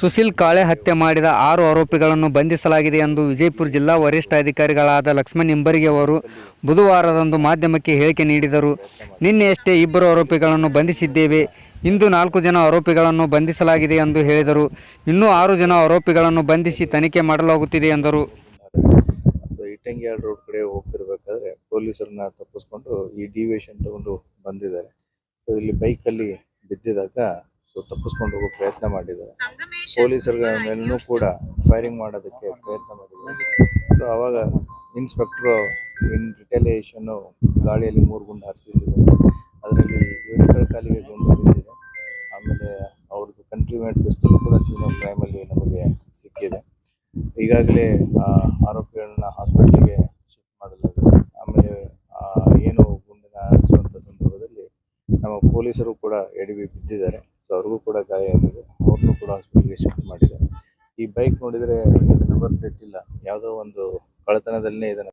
ಸುಶೀಲ್ ಕಾಳೆ ಹತ್ಯೆ ಮಾಡಿದ ಆರು ಆರೋಪಿಗಳನ್ನು ಬಂಧಿಸಲಾಗಿದೆ ಎಂದು ವಿಜಯಪುರ ಜಿಲ್ಲಾ ವರಿಷ್ಠಾಧಿಕಾರಿಗಳಾದ ಲಕ್ಷ್ಮಣ್ ನಿಂಬರಿಗೆ ಅವರು ಬುಧವಾರದಂದು ಮಾಧ್ಯಮಕ್ಕೆ ಹೇಳಿಕೆ ನೀಡಿದರು. ನಿನ್ನೆಯಷ್ಟೇ ಇಬ್ಬರು ಆರೋಪಿಗಳನ್ನು ಬಂಧಿಸಿದ್ದೇವೆ. ಇಂದು ನಾಲ್ಕು ಜನ ಆರೋಪಿಗಳನ್ನು ಬಂಧಿಸಲಾಗಿದೆ ಎಂದು ಹೇಳಿದರು. ಇನ್ನೂ ಆರು ಜನ ಆರೋಪಿಗಳನ್ನು ಬಂಧಿಸಿ ತನಿಖೆ ಮಾಡಲಾಗುತ್ತಿದೆ ಎಂದರು. ರೋಡ್ ಕಡೆ ಹೋಗ್ತಿರ್ಬೇಕಾದ್ರೆ ಪೊಲೀಸರನ್ನ ತಪ್ಪಿಸ್ಕೊಂಡು ಈ ಡಿವಿಯೇಷನ್ ತಗೊಂಡು ಬಂದಿದ್ದಾರೆ. ಸೊ ಇಲ್ಲಿ ಬೈಕಲ್ಲಿ ಅಲ್ಲಿ ಬಿದ್ದಿದಾಗ ಸೊ ತಪ್ಪಿಸ್ಕೊಂಡು ಹೋಗೋ ಪ್ರಯತ್ನ ಮಾಡಿದ್ದಾರೆ. ಪೊಲೀಸರ ಮೇಲೂ ಕೂಡ ಫೈರಿಂಗ್ ಮಾಡೋದಕ್ಕೆ ಪ್ರಯತ್ನ ಮಾಡಿದ್ರು ಸೊ ಆವಾಗ ಇನ್ಸ್ಪೆಕ್ಟ್ರು ಇನ್ ರಿಟೇಲಿಯೇಷನ್ ಗಾಳಿಯಲ್ಲಿ ಮೂರು ಗುಂಡು ಹರಿಸಿದ್ರು ಅದರಲ್ಲಿ ಎಂಟರ ಕಾಲಿಗೆ ಗುಂಡು ಬಿದ್ದಿದೆ ಆಮೇಲೆ ಅವ್ರದ್ದು ಕಂಟ್ರಿಮೆಂಟ್ ಪಿಸ್ತೂಲ್ ಕೂಡ ಸೀನ್ ಆಫ್ ಕ್ರೈಮಲ್ಲಿ ನಮಗೆ ಸಿಕ್ಕಿದೆ. ಈಗಾಗಲೇ ಆ ಆರೋಪಿಗಳನ್ನ ಹಾಸ್ಪಿಟ್ಲಿಗೆ ಶಿಫ್ಟ್ ಮಾಡಲಾಗಿದೆ. ಆಮೇಲೆ ಆ ಏನು ಗುಂಡಿನ ಹರಿಸುವಂಥ ಸಂದರ್ಭದಲ್ಲಿ ನಮ್ಮ ಪೊಲೀಸರು ಕೂಡ ಎಡವಿ ಬಿದ್ದಿದ್ದಾರೆ. ಸೊ ಅವ್ರಿಗೂ ಕೂಡ ಗಾಯ ಆಗಿದೆ. ಅವ್ರನ್ನೂ ಕೂಡ ಹಾಸ್ಪಿಟ್ಲಿಗೆ ಶಿಫ್ಟ್ ಮಾಡಿದ್ದಾರೆ ಈ ಬೈಕ್ ನೋಡಿದ್ರೆ ನಂಬರ್ ಪ್ಲೇಟ್ ಇಲ್ಲ. ಯಾವುದೋ ಒಂದು ಕಳ್ಳತನದಲ್ಲೇ ಇದನ್ನು